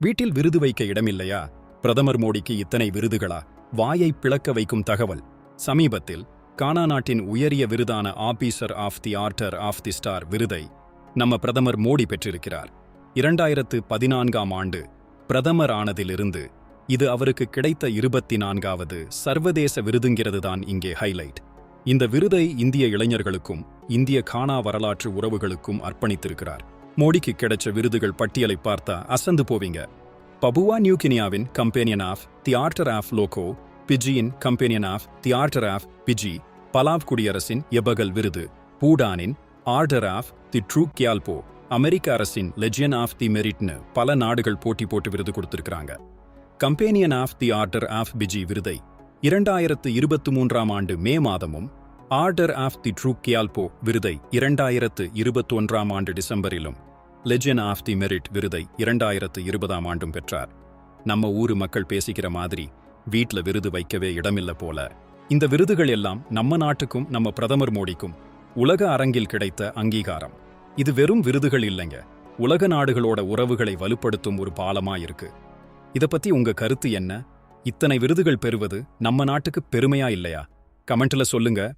வீட்டில் விருது வைக்க இடமில்லையா? பிரதமர் மோடிக்கு இத்தனை விருதுகளா? வாயை பிளக்க வைக்கும் தகவல். சமீபத்தில் கானா நாட்டின் உயரிய விருதான officer of the order of the star விருதை நம்ம பிரதமர் மோடி பெற்றிருக்கிறார். இரண்டாயிரத்து பதினான்காம் ஆண்டு பிரதமர் ஆனதிலிருந்து இது அவருக்கு கிடைத்த இருபத்தி நான்காவது சர்வதேச விருதுங்கிறது தான் இங்கே ஹைலைட். இந்த விருதை இந்திய இளைஞர்களுக்கும் இந்திய கானா வரலாற்று உறவுகளுக்கும் அர்ப்பணித்திருக்கிறார். மோடிக்கு கிடைச்ச விருதுகள் பட்டியலை பார்த்தா அசந்து போவீங்க. Papua நியூகினியாவின் companion of the order of Logohu பிஜியின் companion of the order of Fiji Palau குடியரசின் எபகல் விருது பூடானின் order of the Druk Gyalpo அமெரிக்க அரசின் லெஜியன் ஆஃப் தி மெரிட்னு பல நாடுகள் போட்டி போட்டு விருது கொடுத்திருக்கிறாங்க. Companion of the order of Fiji விருதை இரண்டாயிரத்து இருபத்து மூன்றாம் ஆண்டு மே மாதமும் order of the Druk Gyalpo விருதை இரண்டாயிரத்து இருபத்தொன்றாம் ஆண்டு டிசம்பரிலும் லெஜன் ஆஃப் தி மெரிட் விருதை இரண்டாயிரத்து இருபதாம் ஆண்டும் பெற்றார். நம்ம ஊரு மக்கள் பேசிக்கிற மாதிரி வீட்டில் விருது வைக்கவே இடமில்ல போல. இந்த விருதுகள் எல்லாம் நம்ம நாட்டுக்கும் நம்ம பிரதமர் மோடிக்கும் உலக அரங்கில் கிடைத்த அங்கீகாரம். இது வெறும் விருதுகள் இல்லைங்க. உலக நாடுகளோட உறவுகளை வலுப்படுத்தும் ஒரு பாலமா இருக்கு இத பத்தி உங்க கருத்து என்ன? இத்தனை விருதுகள் பெறுவது நம்ம நாட்டுக்கு பெருமையா இல்லையா? கமெண்ட்ல சொல்லுங்க.